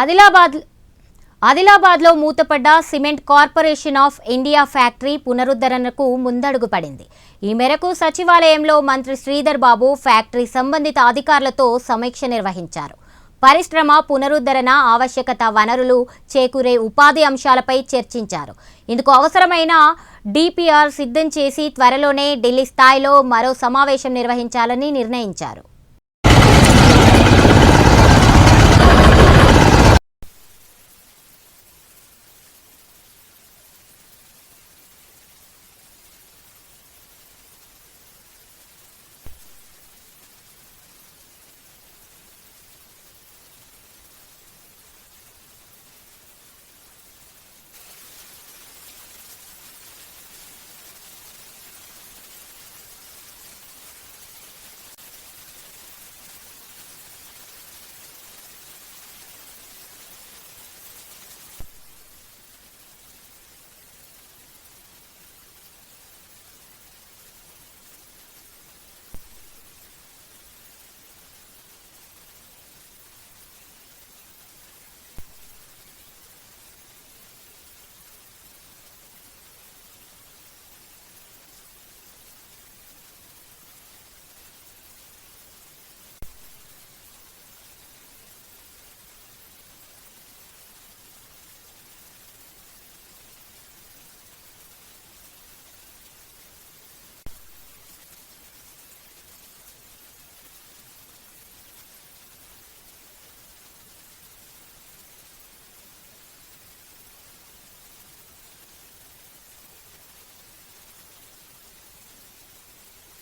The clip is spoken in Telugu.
ఆదిలాబాద్ ఆదిలాబాద్లో మూతపడ్డ cement corporation of India factory పునరుద్ధరణకు ముందడుగు పడింది. ఈ మేరకు సచివాలయంలో మంత్రి శ్రీధర్ బాబు ఫ్యాక్టరీ సంబంధిత అధికారులతో సమీక్ష నిర్వహించారు. పరిశ్రమ పునరుద్ధరణ ఆవశ్యకత వనరులు చేకూరే ఉపాధి అంశాలపై చర్చించారు. ఇందుకు అవసరమైన డిపిఆర్ సిద్ధం చేసి త్వరలోనే ఢిల్లీ స్థాయిలో మరో సమావేశం నిర్వహించాలని నిర్ణయించారు.